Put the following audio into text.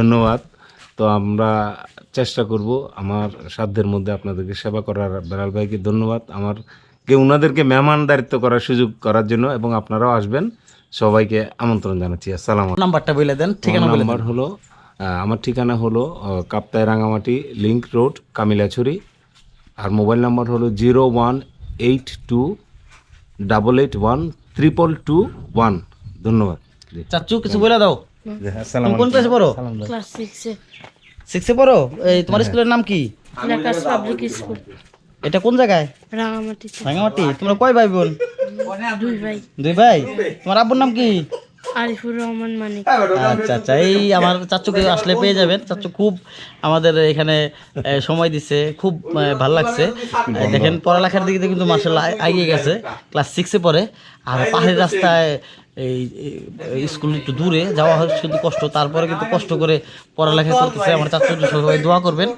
ধন্যবাদ। তো আমরা চেষ্টা করব আমার সাধ্যের মধ্যে আপনাদেরকে সেবা করার। বেলাল ভাইকে ধন্যবাদ। আমার কে ওনাদেরকে মেহমানদারিত্ব করার সুযোগ করার জন্য এবং আপনারাও আসবেন। সবাইকে আমন্ত্রণ জানাচ্ছি। আসসালাম নাম্বারটা বলে দেন ঠিকানা নাম্বার হলো আমার ঠিকানা হলো কাপ্তাই রাঙামাটি লিঙ্ক রোড কামিলাছড়ি। আর মোবাইল নাম্বার হলো zero one eight two double eight one triple two one. ধন্যবাদ। জি। চাচু কিছু বলে দাও। কোন ক্লাসে পড়ো? ক্লাস সিক্সে সিক্সে পড়ো? এই তোমার স্কুলের নাম কি? ঢাকাস পাবলিক স্কুল এটা কোন জায়গায়? রাঙামাটি? তোমরা কয় ভাই বোন? দুই ভাই। দুই ভাই? তোমার আব্বুর নাম কি? আরিফুর রহমান মানিক। আচ্ছা আচ্ছা এই আমার চাচুকে আসলে পেয়ে যাবেন। চাচু খুব আমাদের এখানে সময় দিচ্ছে খুব ভালো লাগছে। দেখেন পড়ালেখার দিকে কিন্তু মার্শাল এগিয়ে গেছে। ক্লাস সিক্সে পড়ে। আর পাহাড়ি রাস্তায় এই স্কুল একটু দূরে যাওয়া হয় শুধু কষ্ট। তারপরে কিন্তু কষ্ট করে পড়ালেখা করতেছে আমার চাচু সবাই দোয়া করবেন।